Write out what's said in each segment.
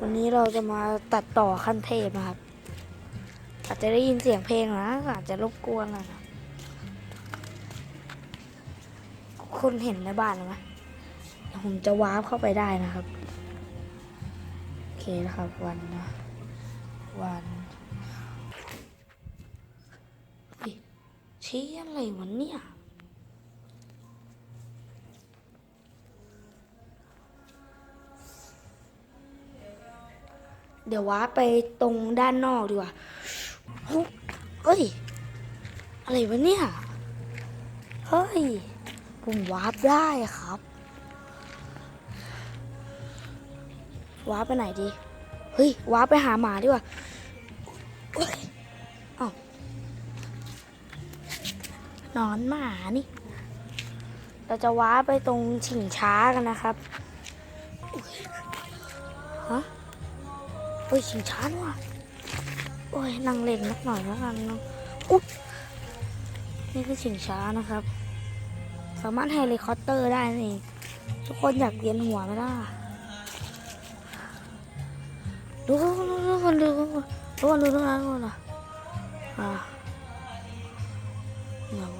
วันนี้เราจะมาตัดต่อขั้นเทพนะครับ อาจจะได้ยินเสียงเพลงนะอาจจะรบกวนนะคุณเห็นในบ้านไหมเดี๋ยวผมจะวาร์ปเข้าไปได้นะครับ โอเคนะครับวันนะวันเฮ้ยชี้อะไรวะเนี่ย เดี๋ยววาไปตรงด้านนอกดีกว่าเฮ้ย อะไรวะเนี่ย เฮ้ย ผมวาร์ปได้ครับ วาร์ปไปไหนดี เฮ้ย วาร์ปไปหาหมาดีกว่าเอ้านอนหมานี่ เราจะวาร์ปไปตรงฉิงช้ากันนะครับฮะ เฮ้ยชิงช้าว่ะโอ้ยนั่งเล่นนักหน่อยแล้วกันเนาะอุ๊บนี่คือชิงช้านะครับ สามารถเฮลิคอปเตอร์ได้นั่นเองทุกคนอยากเวียนหัวไหมล่ะดูดูดูคนดูทุกคนดูทุกคนดูนะอะเดี๋ยว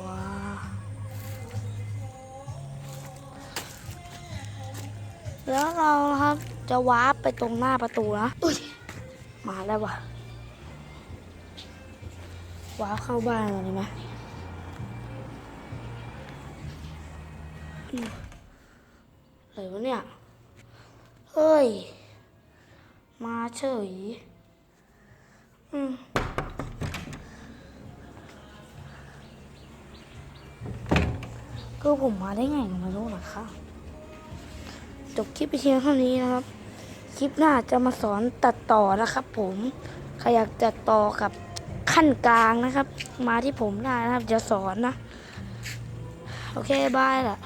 แล้วเราครับ จะวาร์ปไปตรงหน้าประตูนะอุ้ยมาแล้ววะว้าวเข้าบ้านเลยไหมอืมอะไรวะเนี่ย เฮ้ย มาเฉย อืมคือผมมาได้ไงก็ไม่รู้นะคะจบคลิปไปเพียงเท่านี้นะครับ คลิปหน้าจะมาสอนตัดต่อนะครับ ผมใครอยากตัดต่อกับขั้นกลางนะครับ มาที่ผมได้นะครับจะสอนนะ โอเคบายล่ะ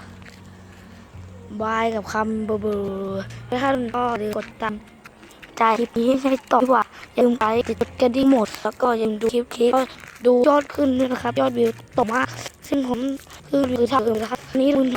บายกับคำเบอร์เบอร์ถ้าท่านก็ลืมกดตามใจคลิปนี้ให้ต่อดีกว่าอย่าลืมไปติดกระดิ่งหมด แล้วก็ยังดูคลิปคลิปก็ดูยอดขึ้นด้วยนะครับ ยอดวิวตกมากซึ่งผมคือหรือทำเองนะครับนนี้คุณ